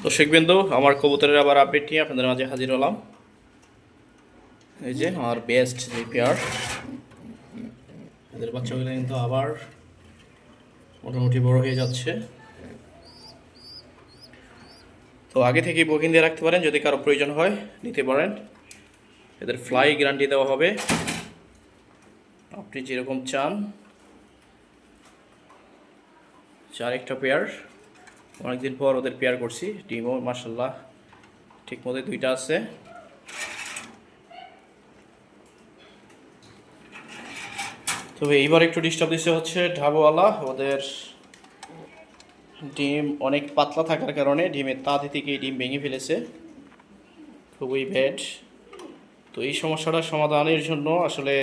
দর্শকবৃন্দু, আমার কবুতরের আবার আপডেট নিয়ে আপনাদের মাঝে হাজির হলাম। এই যে আমার বেস্ট যে পেয়ার এদের বাচ্চাগুলো কিন্তু আবার মোটামুটি বড় হয়ে যাচ্ছে। তো আগে থেকেই বুকিং দিয়ে রাখতে পারেন, যদি কারও প্রয়োজন হয় নিতে পারেন। এদের ফ্লাই গ্যারান্টি দেওয়া হবে। আপনি যেরকম চান। চার একটা পেয়ার অনেকদিন পর ওদের পেয়ার করছি, ডিমও মার্শাল্লাহ ঠিক মতো দুইটা আছে। তবে এইবার একটু ডিস্টার্ব দিচ্ছে হচ্ছে ঢাবওয়ালা, ওদের ডিম অনেক পাতলা থাকার কারণে ডিমের তাঁতি থেকে ডিম ভেঙে ফেলেছে। খুবই ব্যাড তো এই সমস্যাটা সমাধানের জন্য আসলে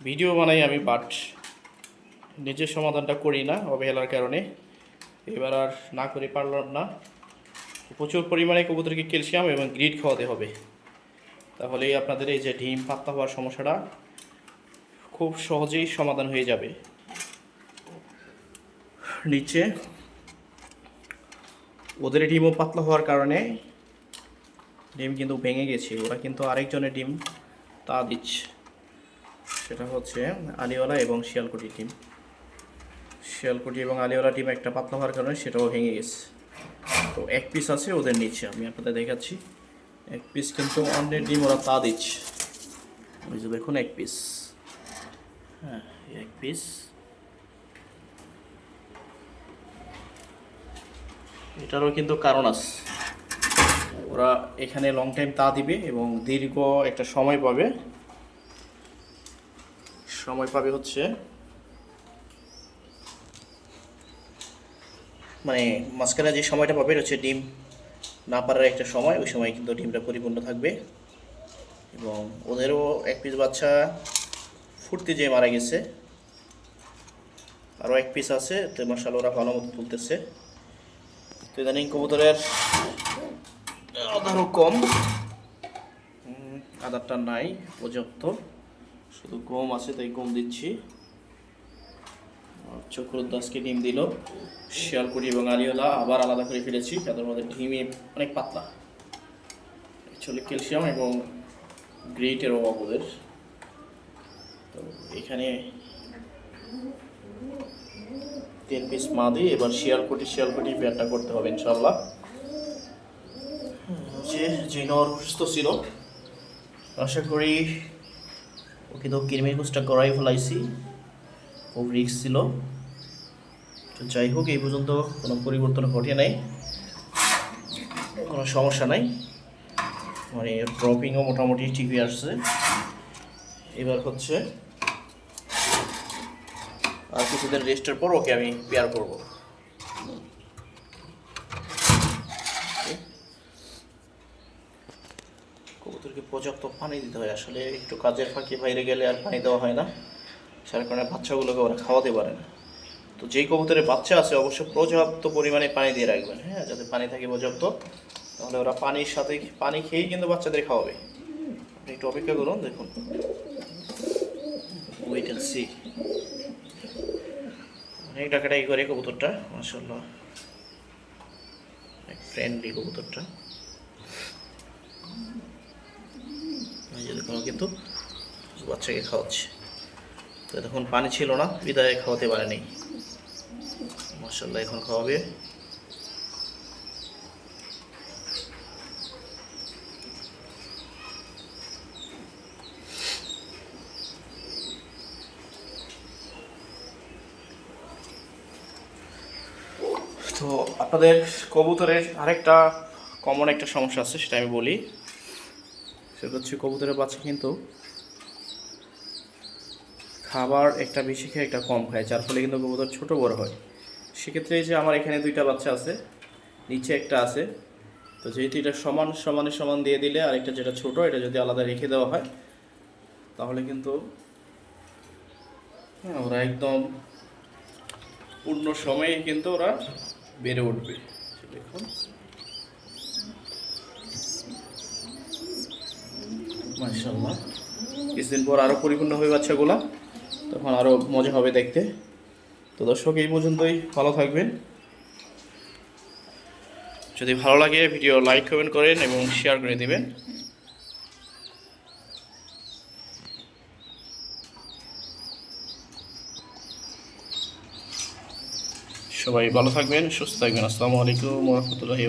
ভিডিও বানাই আমি বাট নিজের সমাধানটা করি না অবহেলার কারণে। এবার আর না করে পারলাম না। প্রচুর পরিমাণে কবুতরকে ক্যালসিয়াম এবং গ্রিড খাওয়াতে হবে। তাহলেই আপনাদের এই যে ডিম পাত্তা হওয়ার সমস্যাটা খুব সহজেই সমাধান হয়ে যাবে। নিচে ওদের ডিমও পাতলা হওয়ার কারণে ডিম কিন্তু ভেঙে গেছে। ওরা কিন্তু আরেকজনের ডিম তা দিচ্ছে। সেটা হচ্ছে আলিওয়ালা এবং শিয়ালকুটি ডিম। শিয়ালকুটি এবং আলিওয়ালা ডিম একটা পাতলা হওয়ার কারণে সেটাও ভেঙে গেছে। তো এক পিস আছে ওদের নিচে, আমি আপনাদের দেখাচ্ছি। এক পিস কিন্তু অন্যের ডিম ওরা তা দিচ্ছে। ওই যে দেখুন এক পিস হ্যাঁ এক পিস এটারও কিন্তু কারণ আছে। ওরা এখানে লং টাইম তা দিবে এবং দীর্ঘ একটা সময় পাবে। সময় পাবে হচ্ছে মানে মাঝখানে যে সময়টা পাবে হচ্ছে ডিম না পারার একটা সময় ওই সময় কিন্তু ডিমটা পরিপূর্ণ থাকবে। এবং ওদেরও এক পিস বাচ্চা ফুটতে যেয়ে মারা গেছে। আরও এক পিস আছে তো মার্শাল ওরা ভালো মতো তুলতেছে। তো ইদানিং কবুতরের আদারও কম। উম, আদারটা নাই পর্যাপ্ত। শুধু গম আছে তাই গম দিচ্ছি। আর চক্রদাসকে ডিম দিল। শিয়ালকুড়ি এবং আলিওলা আবার আলাদা করে ফেলেছি তাদের মধ্যে ডিমে অনেক পাতলা। অ্যাকচুয়ালি ক্যালসিয়াম এবং গ্রেটের অভাব ওদের। তো এখানে তিন পিস মা দিয়ে এবার শিয়ালকুটি শিয়ালকুটি পেয়ারটা করতে হবে ইনশাল্লাহ যে জিনর সুস্থ ছিল, আশা করি ওকে তো কিরমির কোচটা করাই ফেলাইছি। খুব রিক্স ছিল। তো যাই হোক, এই পর্যন্ত কোনো পরিবর্তন ঘটে নাই। কোনো সমস্যা নাই। মানে ড্রপিংও মোটামুটি ঠিকই আসছে। এবার হচ্ছে আর কিছুদিন রেস্টের পর ওকে আমি পেয়ার করব। কবুতরকে পর্যাপ্ত পানি দিতে হয়। আসলে একটু কাজের ফাঁকি বাইরে গেলে আর পানি দেওয়া হয় না। যার কারণে বাচ্চাগুলোকে ওরা খাওয়াতে পারে না। তো যেই কবুতরের বাচ্চা আছে অবশ্যই পর্যাপ্ত পরিমাণে পানি দিয়ে রাখবেন হ্যাঁ? যাতে পানি থাকে পর্যাপ্ত। তাহলে ওরা পানির সাথে পানি খেয়েই কিন্তু বাচ্চাদের খাওয়াবে। আপনি একটু অপেক্ষা করুন, দেখুন। সি অনেক ডাকাটাই করে কবুতরটা মাসাল্লাহ ফ্রেন্ডলি কবুতরটা। ও কিন্তু বাচ্চাকে খাওয়াচ্ছে। তো তখন পানি ছিল না, বিদায় খাওয়াতে পারেনি। মাসাল্লাহ এখন খাওয়াবে। তো আপনাদের কবুতরের আরেকটা কমন একটা সমস্যা আছে, সেটা আমি বলি। সেটা হচ্ছে কবুতরের বাচ্চা কিন্তু খাবার একটা বেশি খেয়ে একটা কম খায়, যার ফলে কিন্তু কবুতর ছোট বড় হয়। সেক্ষেত্রে এই যে আমার এখানে দুইটা বাচ্চা আছে নিচে একটা আছে। তো যেহেতু এটা সমান সমানে সমান দিয়ে দিলে আর একটা যেটা ছোট এটা যদি আলাদা রেখে দেওয়া হয় তাহলে কিন্তু হ্যাঁ, ওরা একদম পূর্ণ সময়ে কিন্তু ওরা বেড়ে উঠবে। দেখুন। মাশাল্লাহ কিছুদিন পর আরও পরিপূর্ণ হবে বাচ্চাগুলা তখন আরও মজা হবে দেখতে। তো দর্শক, এই পর্যন্তই। ভালো থাকবেন। যদি ভালো লাগে, ভিডিও লাইক, কমেন্ট করেন এবং শেয়ার করে দিবেন। সবাই ভালো থাকবেন, সুস্থ থাকবেন। আসসালামু আলাইকুম রহমতুল্লাহি